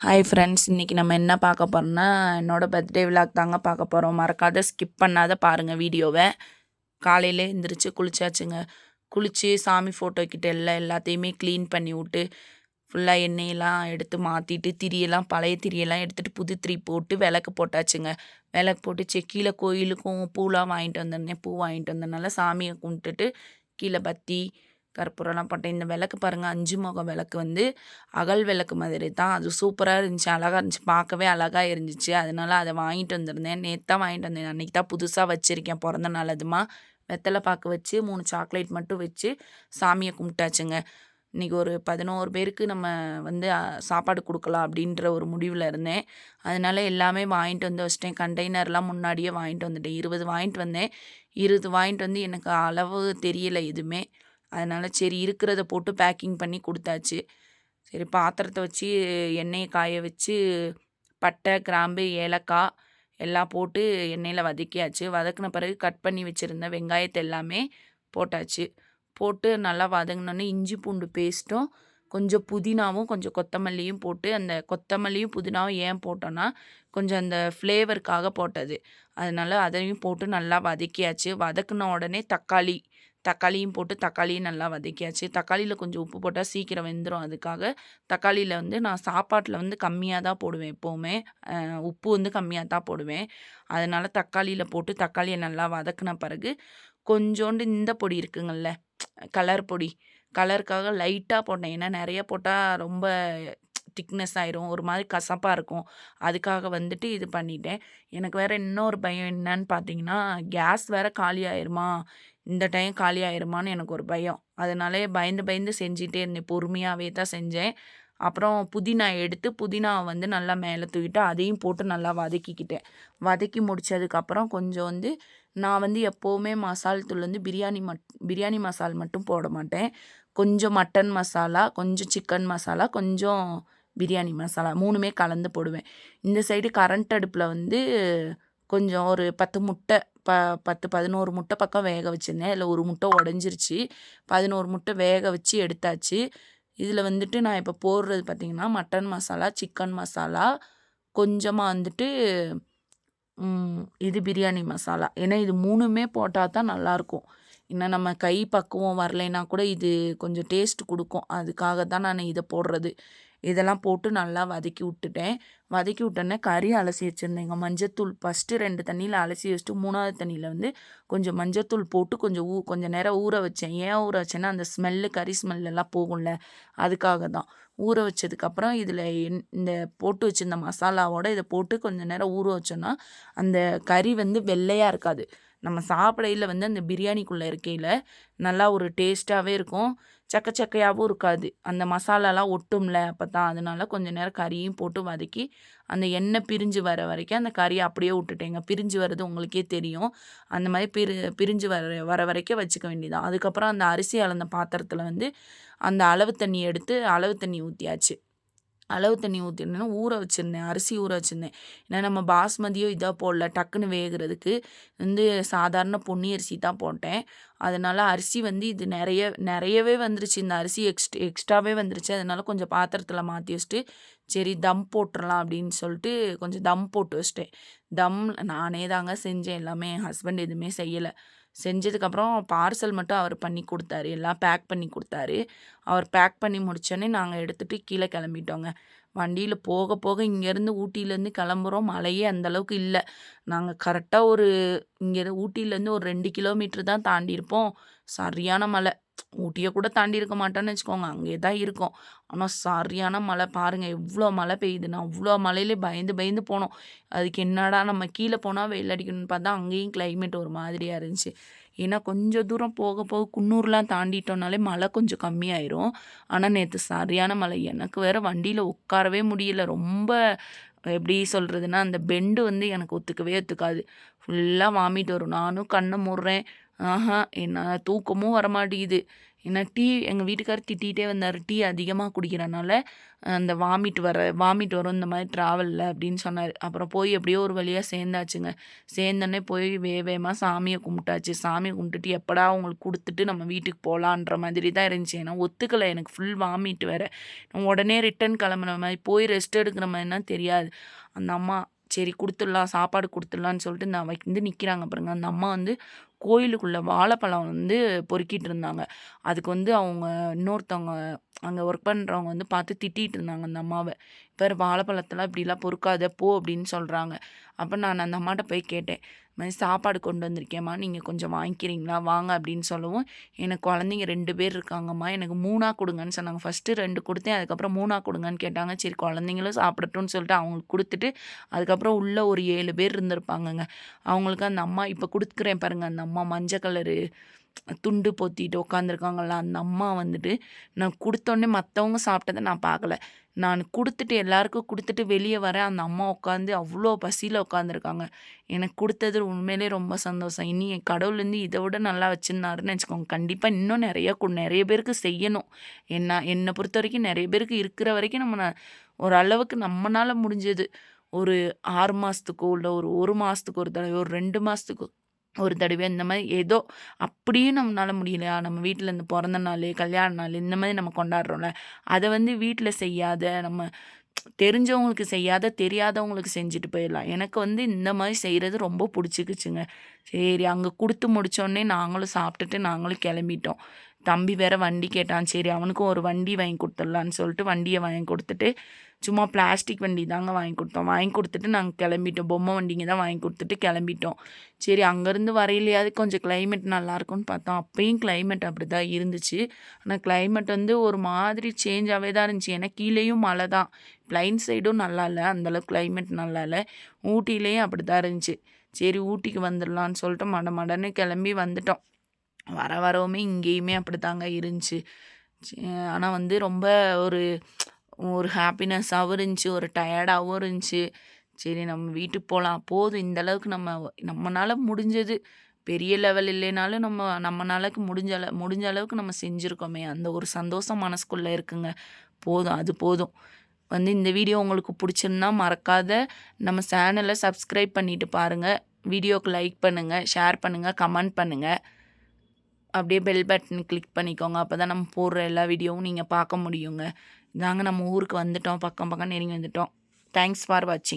Hi friends இன்றைக்கி நம்ம என்ன பார்க்க போகிறோம்னா என்னோடய பர்த்டே விழாக் தாங்க பார்க்க போகிறோம் மறக்காத ஸ்கிப் பண்ணாத பாருங்கள் வீடியோவை காலையில் எழுந்திரிச்சு குளிச்சாச்சுங்க. குளித்து சாமி ஃபோட்டோக்கிட்ட எல்லாம் எல்லாத்தையுமே க்ளீன் பண்ணி விட்டு ஃபுல்லாக எண்ணெயெல்லாம் எடுத்து மாற்றிட்டு திரியெல்லாம் பழைய திரியெல்லாம் எடுத்துகிட்டு புது திரி போட்டு விளக்கு போட்டாச்சுங்க. விளக்கு போட்டு செ கீழே கோயிலுக்கும் பூலாம் வாங்கிட்டு வந்திருந்தேன். பூ வாங்கிட்டு வந்ததுனால சாமியை கும்பிட்டுட்டு கீழே பத்தி கற்பூரம்லாம் போட்டேன். இந்த விளக்கு பாருங்கள் அஞ்சு முகம் விளக்கு வந்து அகல் விளக்கு மாதிரி தான். அது சூப்பராக இருந்துச்சு. அழகாக இருந்துச்சு. பார்க்கவே அழகாக இருந்துச்சு. அதனால அதை வாங்கிட்டு வந்திருந்தேன். நேற்று தான் வாங்கிட்டு வந்தேன். அன்றைக்கி தான் புதுசாக வச்சுருக்கேன். பிறந்த நாள் அதுமா. வெத்தலை பாக்கு வச்சு மூணு சாக்லேட் மட்டும் வச்சு சாமியை கும்பிட்டாச்சுங்க. இன்றைக்கி ஒரு பதினோரு பேருக்கு நம்ம வந்து சாப்பாடு கொடுக்கலாம் அப்படின்ற ஒரு முடிவில் இருந்தேன். அதனால எல்லாமே வாங்கிட்டு வந்து வச்சிட்டேன். கண்டெய்னர்லாம் முன்னாடியே வாங்கிட்டு வந்துட்டேன். இருபது வாங்கிட்டு வந்தேன். இருபது வாங்கிட்டு வந்து எனக்கு அளவு தெரியலை எதுவுமே. அதனால் சரி இருக்கிறத போட்டு பேக்கிங் பண்ணி கொடுத்தாச்சு. சரி பாத்திரத்தை வச்சு எண்ணெயை காய வச்சு பட்டை கிராம்பு ஏலக்காய் எல்லாம் போட்டு எண்ணெயில் வதக்கியாச்சு. வதக்கின பிறகு கட் பண்ணி வச்சுருந்த வெங்காயத்தை எல்லாமே போட்டாச்சு. போட்டு நல்லா வதங்கினோன்னே இஞ்சி பூண்டு பேஸ்ட்டும் கொஞ்சம் புதினாவும் கொஞ்சம் கொத்தமல்லியும் போட்டு அந்த கொத்தமல்லியும் புதினாவும் ஏன் போட்டோன்னா கொஞ்சம் அந்த ஃப்ளேவருக்காக போட்டது. அதனால் அதையும் போட்டு நல்லா வதக்கியாச்சு. வதக்குன உடனே தக்காளி தக்காளியும் போட்டு தக்காளியும் நல்லா வதக்கியாச்சு. தக்காளியில் கொஞ்சம் உப்பு போட்டால் சீக்கிரம் வெந்துடும் அதுக்காக. தக்காளியில் வந்து நான் சாப்பாட்டில் வந்து கம்மியாக தான் போடுவேன் எப்போவுமே. உப்பு வந்து கம்மியாக தான் போடுவேன். அதனால் தக்காளியில் போட்டு தக்காளியை நல்லா வதக்கின பிறகு கொஞ்சோண்டு இந்த பொடி இருக்குங்கள்ல கலர் பொடி. கலருக்காக லைட்டாக போட்டேன். ஏன்னா நிறைய போட்டால் ரொம்ப திக்னஸ் ஆயிரும். ஒரு மாதிரி கசப்பாக இருக்கும். அதுக்காக வந்துட்டு இது பண்ணிட்டேன். எனக்கு வேறு இன்னொரு பயம் என்னன்னு பார்த்தீங்கன்னா கேஸ் வேறு காலி ஆயிருமா? இந்த டைம் காலி ஆயிருமான்னு எனக்கு ஒரு பயம். அதனாலே பயந்து பயந்து செஞ்சிட்டே இருந்தேன். பொறுமையாகவே தான் செஞ்சேன். அப்புறம் புதினா எடுத்து புதினாவை வந்து நல்லா மேலே தூக்கிட்டு அதையும் போட்டு நல்லா வதக்கிக்கிட்டேன். வதக்கி முடித்ததுக்கப்புறம் கொஞ்சம் வந்து நான் வந்து எப்போவுமே மசால் தூள் வந்து பிரியாணி மட் பிரியாணி மசால் மட்டும் போட மாட்டேன். கொஞ்சம் மட்டன் மசாலா கொஞ்சம் சிக்கன் மசாலா கொஞ்சம் பிரியாணி மசாலா மூணுமே கலந்து போடுவேன். இந்த சைடு கரண்ட் அடுப்பில் வந்து கொஞ்சம் ஒரு பத்து முட்டை ப பத்து பதினோரு முட்டை பக்கம் வேக வச்சுருந்தேன். அதில் ஒரு முட்டை உடஞ்சிருச்சு. பதினோரு முட்டை வேக வச்சு எடுத்தாச்சு. இதில் வந்துட்டு நான் இப்போ போடுறது பார்த்திங்கன்னா மட்டன் மசாலா சிக்கன் மசாலா கொஞ்சமாக வந்துட்டு இது பிரியாணி மசாலா ஏன்னா இது மூணுமே போட்டால் தான் நல்லாயிருக்கும் இன்னும் நம்ம கை பக்குவம் வரலைன்னா கூட இது கொஞ்சம் டேஸ்ட் கொடுக்கும். அதுக்காக தான் நான் இதை போடுறது. இதெல்லாம் போட்டு நல்லா வதக்கி விட்டுட்டேன். வதக்கி விட்டோன்னே கறி அலசி வச்சுருந்தேங்க. மஞ்சத்தூள் ஃபஸ்ட்டு ரெண்டு தண்ணியில் அலசி வச்சுட்டு மூணாவது தண்ணியில் வந்து கொஞ்சம் மஞ்சத்தூள் போட்டு கொஞ்சம் ஊ கொஞ்சம் நேரம் ஊற வச்சேன். ஏன் ஊற வச்சேன்னா அந்த ஸ்மெல்லு கறி ஸ்மெல்லெல்லாம் போகும்ல. அதுக்காக தான். ஊற வச்சதுக்கப்புறம் இதில் என் இந்த போட்டு வச்சுருந்த மசாலாவோட இதை போட்டு கொஞ்சம் நேரம் ஊற வச்சோன்னா அந்த கறி வந்து வெள்ளையாக இருக்காது. நம்ம சாப்பிடையில் வந்து அந்த பிரியாணிக்குள்ளே இருக்கையில் நல்லா ஒரு டேஸ்ட்டாகவே இருக்கும். சக்க சக்கையாகவும் இருக்காது. அந்த மசாலாலாம் ஒட்டும்ல அப்போ தான் அதனால கொஞ்சம் நேரம் கறியும் போட்டு வதக்கி அந்த எண்ணெய் பிரிஞ்சு வர வரைக்கும் அந்த கறியை அப்படியே விட்டுட்டேங்க. பிரிஞ்சு வர்றது உங்களுக்கே தெரியும். அந்த மாதிரி பிரி பிரிஞ்சு வர வர வரைக்கும் வச்சுக்க வேண்டியதான் அதுக்கப்புறம் அந்த அரிசி அளந்த பாத்திரத்தில் வந்து அந்த அளவு தண்ணி எடுத்து அளவு தண்ணி ஊற்றியாச்சு அளவு தண்ணி ஊற்றினா ஊற வச்சுருந்தேன். அரிசி ஊற வச்சுருந்தேன். ஏன்னா நம்ம பாஸ்மதியோ இதாக போடல டக்குன்னு வேகிறதுக்கு வந்து சாதாரண பொன்னி அரிசி தான் போட்டேன். அதனால் அரிசி வந்து இது நிறைய நிறையவே வந்துருச்சு. இந்த அரிசி எக்ஸ்ட் எக்ஸ்ட்ராவே வந்துருச்சு. அதனால் கொஞ்சம் பாத்திரத்தில் மாற்றி வச்சுட்டு சரி தம் போட்டுடலாம் அப்படின்னு சொல்லிட்டு கொஞ்சம் தம் போட்டு வச்சிட்டேன். தம் நானே தாங்க செஞ்சேன். எல்லாமே என் ஹஸ்பண்ட் எதுவுமே செய்யலை. செஞ்சதுக்கப்புறம் பார்சல் மட்டும் அவர் பண்ணி கொடுத்தாரு. எல்லாம் பேக் பண்ணி கொடுத்தாரு. அவர் பேக் பண்ணி முடித்தோடனே நாங்கள் எடுத்துகிட்டு கீழே கிளம்பிட்டோங்க. வண்டியில் போக போக இங்கேருந்து ஊட்டியிலேருந்து கிளம்புறோம். மழையே அந்தளவுக்கு இல்லை. நாங்கள் கரெக்டாக ஒரு இங்கே ஊட்டியிலேருந்து ஒரு ரெண்டு கிலோமீட்டர் தான் தாண்டியிருப்போம் சரியான மழை. ஊட்டியை கூட தாண்டி இருக்க மாட்டோன்னு வச்சுக்கோங்க. அங்கே தான் இருக்கும். ஆனால் சரியான மழை. பாருங்கள் எவ்வளோ மழை பெய்யுது நான் அவ்வளோ மழையிலே பயந்து பயந்து போனோம். அதுக்கு என்னடா நம்ம கீழே போனால் வெயில் அடிக்கணும்னு பார்த்தா அங்கேயும் கிளைமேட் ஒரு மாதிரியாக இருந்துச்சு. ஏன்னா கொஞ்சம் தூரம் போக போக குன்னூர்லாம் தாண்டிட்டோம்னாலே மழை கொஞ்சம் கம்மியாயிரும். ஆனால் நேற்று சரியான மழை. எனக்கு வேறு வண்டியில் உட்காரவே முடியல. ரொம்ப எப்படி சொல்கிறதுனா அந்த பெண்டு வந்து எனக்கு ஒத்துக்கவே ஒத்துக்காது. ஃபுல்லாக வாமிட் வரும். நானும் கண்ணை மூடுறேன். ஆஹா என்ன தூக்கமும் வரமாட்டேங்குது. ஏன்னா டீ எங்கள் வீட்டுக்காரர் திட்டிகிட்டே வந்தார். டீ அதிகமாக குடிக்கிறனால அந்த வாமிட் வர வாமிட் வரும் இந்த மாதிரி ட்ராவலில் அப்படின்னு சொன்னார். அப்புறம் போய் எப்படியோ ஒரு வழியாக சேர்ந்தாச்சுங்க. சேர்ந்தோடனே போய் வே வேகமாக சாமியை கும்பிட்டாச்சு. சாமியை கும்பிட்டுட்டு எப்படா அவங்களுக்கு கொடுத்துட்டு நம்ம வீட்டுக்கு போகலான்ற மாதிரி தான் இருந்துச்சு. ஏன்னா ஒத்துக்கலை எனக்கு ஃபுல் வாமிட் வேறு. உடனே ரிட்டன் கிளம்புற மாதிரி போய் ரெஸ்ட் எடுக்கிற மாதிரினா தெரியாது. அந்த அம்மா சரி கொடுத்துடலாம் சாப்பாடு கொடுத்துடலான்னு சொல்லிட்டு நான் வந்து நிற்கிறாங்க பாருங்க. அந்த அம்மா வந்து கோயிலுக்குள்ளே வாழைப்பழம் வந்து பொறுக்கிட்டு இருந்தாங்க அதுக்கு வந்து அவங்க இன்னொருத்தவங்க அங்கே ஒர்க் பண்ணுறவங்க வந்து பார்த்து திட்டிகிட்டு இருந்தாங்க அந்த அம்மாவை. இப்போ வாழைப்பழத்தெல்லாம் இப்படிலாம் பொறுக்காத போ அப்படின்னு சொல்கிறாங்க அப்போ நான் அந்த அம்மாட்ட போய் கேட்டேன். மாதிரி சாப்பாடு கொண்டு வந்திருக்கேம்மா. நீங்கள் கொஞ்சம் வாங்கிக்கிறீங்களா? வாங்க அப்படின்னு சொல்லவும் எனக்கு குழந்தைங்க ரெண்டு பேர் இருக்காங்கம்மா. எனக்கு மூணாக கொடுங்கன்னு சொன்னாங்க. ஃபஸ்ட்டு ரெண்டு கொடுத்தேன் அதுக்கப்புறம் மூணாக கொடுங்கன்னு கேட்டாங்க. சரி குழந்தைங்களும் சாப்பிடட்டும்னு சொல்லிட்டு அவங்களுக்கு கொடுத்துட்டு அதுக்கப்புறம் உள்ளே ஒரு ஏழு பேர் இருந்திருப்பாங்கங்க. அவங்களுக்கு அந்த அம்மா இப்போ கொடுத்துக்கிறேன் பாருங்கள் அந்த அம்மா மஞ்சள் கலரு துண்டு பொத்திட்டு உட்காந்துருக்காங்கல்ல அந்த அம்மா வந்துட்டு நான் கொடுத்தோடனே மற்றவங்க சாப்பிட்டதை நான் பார்க்கல. நான் கொடுத்துட்டு எல்லாருக்கும் கொடுத்துட்டு வெளியே வரேன் அந்த அம்மா உட்காந்து அவ்வளோ பசியில் உட்காந்துருக்காங்க எனக்கு கொடுத்தது உண்மையிலே ரொம்ப சந்தோஷம். இனி என் கடவுள்லேருந்து இதை விட நல்லா வச்சுருந்தாருன்னு வச்சுக்கோங்க. கண்டிப்பாக இன்னும் நிறைய நிறைய பேருக்கு செய்யணும். என்ன என்னை பொறுத்த வரைக்கும் நிறைய பேருக்கு இருக்கிற வரைக்கும் நம்ம ஓரளவுக்கு நம்மளால் முடிஞ்சது. ஒரு ஆறு மாதத்துக்கோ இல்லை ஒரு ஒரு மாதத்துக்கு ஒரு தடவை ஒரு ரெண்டு மாதத்துக்கு ஒரு தடவை இந்த மாதிரி ஏதோ அப்படியும் நம்மளால முடியலையா? நம்ம வீட்டில் இந்த பிறந்த நாள் கல்யாண நாள் இந்த மாதிரி நம்ம கொண்டாடுறோம்ல. அதை வந்து வீட்டில் செய்யாத நம்ம தெரிஞ்சவங்களுக்கு செய்யாத தெரியாதவங்களுக்கு செஞ்சுட்டு போயிடலாம். எனக்கு வந்து இந்த மாதிரி செய்கிறது ரொம்ப பிடிச்சிக்குச்சுங்க. சரி அங்கே கொடுத்து முடித்தோடனே நாங்களும் சாப்பிட்டுட்டு நாங்களும் கிளம்பிட்டோம். தம்பி வேற வண்டி கேட்டான். சரி அவனுக்கும் ஒரு வண்டி வாங்கி கொடுத்துடலான்னு சொல்லிட்டு வண்டியை வாங்கி கொடுத்துட்டு சும்மா பிளாஸ்டிக் வண்டி தாங்க வாங்கி கொடுத்தோம். வாங்கி கொடுத்துட்டு நாங்கள் கிளம்பிட்டோம். பொம்மை வண்டிங்க தான் வாங்கி கொடுத்துட்டு கிளம்பிட்டோம். சரி அங்கேருந்து வரையிலையாவது கொஞ்சம் கிளைமேட் நல்லாயிருக்கும்னு பார்த்தோம். அப்பயும் கிளைமேட் அப்படி தான் இருந்துச்சு. ஆனால் கிளைமேட் வந்து ஒரு மாதிரி சேஞ்சாகவே தான் இருந்துச்சு. ஏன்னா கீழேயும் மழை தான். பிளைன் சைடும் நல்லா இல்லை. அந்தளவுக்கு கிளைமேட் நல்லா இல்லை. ஊட்டிலேயும் அப்படி தான் இருந்துச்சு. சரி ஊட்டிக்கு வந்துடலான்னு சொல்லிட்டு மட மடன்னு கிளம்பி வந்துட்டோம். வர வரவுமே இங்கேயுமே அப்படித்தாங்க இருந்துச்சு. ஆனால் வந்து ரொம்ப ஒரு ஒரு ஹாப்பினஸ்ஸாகவும் இருந்துச்சு ஒரு டயர்டாகவும் இருந்துச்சு. சரி நம்ம வீட்டுக்கு போகலாம் போதும் இந்த அளவுக்கு நம்ம நம்மளால முடிஞ்சது. பெரிய லெவல் இல்லைனாலும் நம்ம நம்மளால முடிஞ்ச அளவு முடிஞ்ச அளவுக்கு நம்ம செஞ்சுருக்கோமே. அந்த ஒரு சந்தோஷம் மனசுக்குள்ளே இருக்குங்க. போதும் அது போதும். வந்து இந்த வீடியோ உங்களுக்கு பிடிச்சிருந்தா மறக்காத நம்ம சேனலை சப்ஸ்கிரைப் பண்ணிவிட்டு பாருங்கள் வீடியோவுக்கு லைக் பண்ணுங்கள் ஷேர் பண்ணுங்கள் கமெண்ட் பண்ணுங்கள் அப்படியே பெல் பட்டன் கிளிக் பண்ணிக்கோங்க. அப்போ தான் நம்ம போடுற எல்லா வீடியோவும் நீங்கள் பார்க்க முடியுங்க. நாங்கள் நம்ம ஊருக்கு வந்துட்டோம். பக்கம் பக்கம் நெருங்கி வந்துட்டோம். தேங்க்ஸ் ஃபார் வாட்சிங்